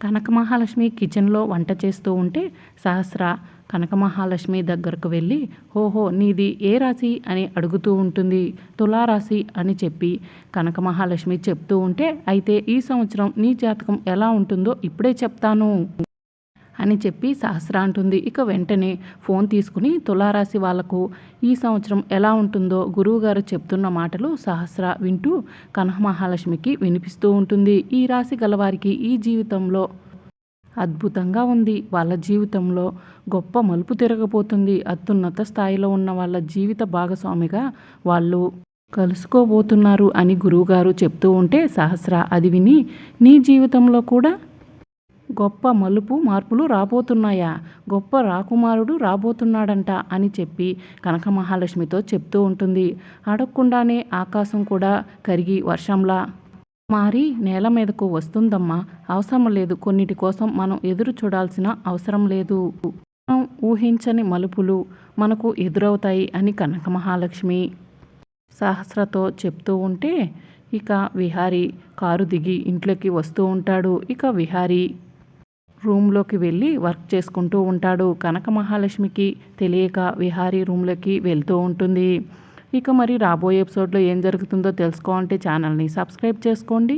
కనక మహాలక్ష్మి కిచెన్లో వంట చేస్తూ ఉంటే సహస్ర కనక మహాలక్ష్మి దగ్గరకు వెళ్ళి ఓహో నీది ఏ రాశి? అని అడుగుతూ ఉంటుంది. తులారాశి అని చెప్పి కనక మహాలక్ష్మి చెప్తూ ఉంటే అయితే ఈ సంవత్సరం నీ జాతకం ఎలా ఉంటుందో ఇప్పుడే చెప్తాను. అని చెప్పి సహస్ర అంటుంది. ఇక వెంటనే ఫోన్ తీసుకుని తులారాశి వాళ్ళకు ఈ సంవత్సరం ఎలా ఉంటుందో గురువుగారు చెప్తున్న మాటలు సహస్ర వింటూ కనహ మహాలక్ష్మికి వినిపిస్తూ ఉంటుంది. ఈ రాశి గలవారికి ఈ జీవితంలో అద్భుతంగా ఉంది. వాళ్ళ జీవితంలో గొప్ప మలుపు తిరగబోతుంది. అత్యున్నత స్థాయిలో ఉన్న వాళ్ళ జీవిత భాగస్వామిగా వాళ్ళు కలుసుకోబోతున్నారు అని గురువుగారు చెప్తూ ఉంటే సహస్ర అది విని నీ జీవితంలో కూడా గొప్ప మలుపు మార్పులు రాబోతున్నాయా? గొప్ప రాకుమారుడు రాబోతున్నాడంట అని చెప్పి కనక మహాలక్ష్మితో చెప్తూ ఉంటుంది. అడగకుండానే ఆకాశం కూడా కరిగి వర్షంలా మారి నేల మీదకు వస్తుందమ్మా. అవసరం లేదు. కొన్నిటి కోసం మనం ఎదురు చూడాల్సిన అవసరం లేదు. మనం ఊహించని మలుపులు మనకు ఎదురవుతాయి అని కనక మహాలక్ష్మి సహస్రతో చెప్తూ ఉంటే ఇక విహారీ కారు దిగి ఇంట్లోకి వస్తూ ఉంటాడు. ఇక విహారీ రూమ్లోకి వెళ్ళి వర్క్ చేసుకుంటూ ఉంటాడు. కనక మహాలక్ష్మికి తెలియక విహారీ రూమ్లోకి వెళ్తూ ఉంటుంది. ఇక మరి రాబోయే ఎపిసోడ్లో ఏం జరుగుతుందో తెలుసుకోవాలంటే ఛానల్ని సబ్స్క్రైబ్ చేసుకోండి.